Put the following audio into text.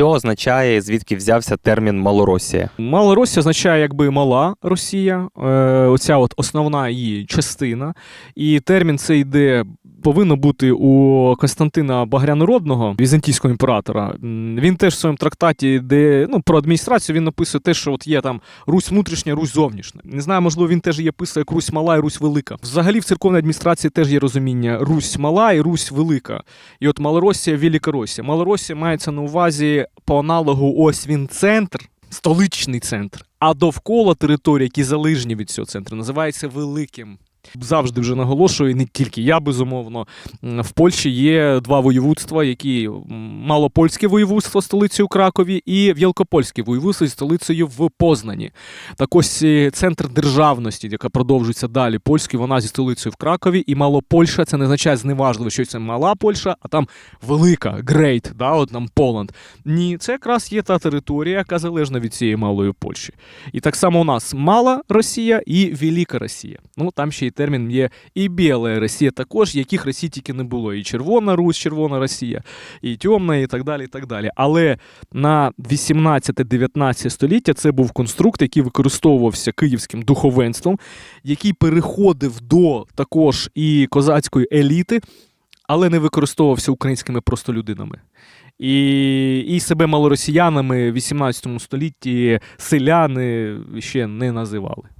Що означає, звідки взявся термін Малоросія? Малоросія означає якби мала Росія, е, оця от основна її частина. І термін це йде. Повинно бути у Константина Багрянородного, візантійського імператора. Він теж в своєму трактаті, де ну про адміністрацію він написує те, що от є там Русь внутрішня, Русь зовнішня. Не знаю, можливо, він теж є писає як Русь мала і Русь велика. Взагалі в церковній адміністрації теж є розуміння Русь мала і Русь велика. І от Малоросія, Великоросія. Малоросія мається на увазі по аналогу ось він центр, столичний центр, а довкола території, які залежні від цього центру, називається великим. Завжди вже наголошую, не тільки я, безумовно. В Польщі є два воєводства, які Малопольське воєводство столицею Кракові і Вілкопольське воєводство зі столицею в Познані. Так ось е, центр державності, яка продовжується далі, польський, вона зі столицею в Кракові, і Малопольща це не означає зневажливо, що це мала Польща, а там велика, great, да, от нам Поланд. Ні, це якраз є та територія, яка залежна від цієї малої Польщі. І так само у нас мала Росія і Велика Росія. Ну там ще й термін є і Біла Росія також, яких Росій тільки не було. І Червона Русь, Червона Росія, і Темна, і так далі. і так далі. Але на 18-19 століття це був конструкт, який використовувався київським духовенством, який переходив до також і козацької еліти, але не використовувався українськими простолюдинами. І, і себе малоросіянами в 18 столітті селяни ще не називали.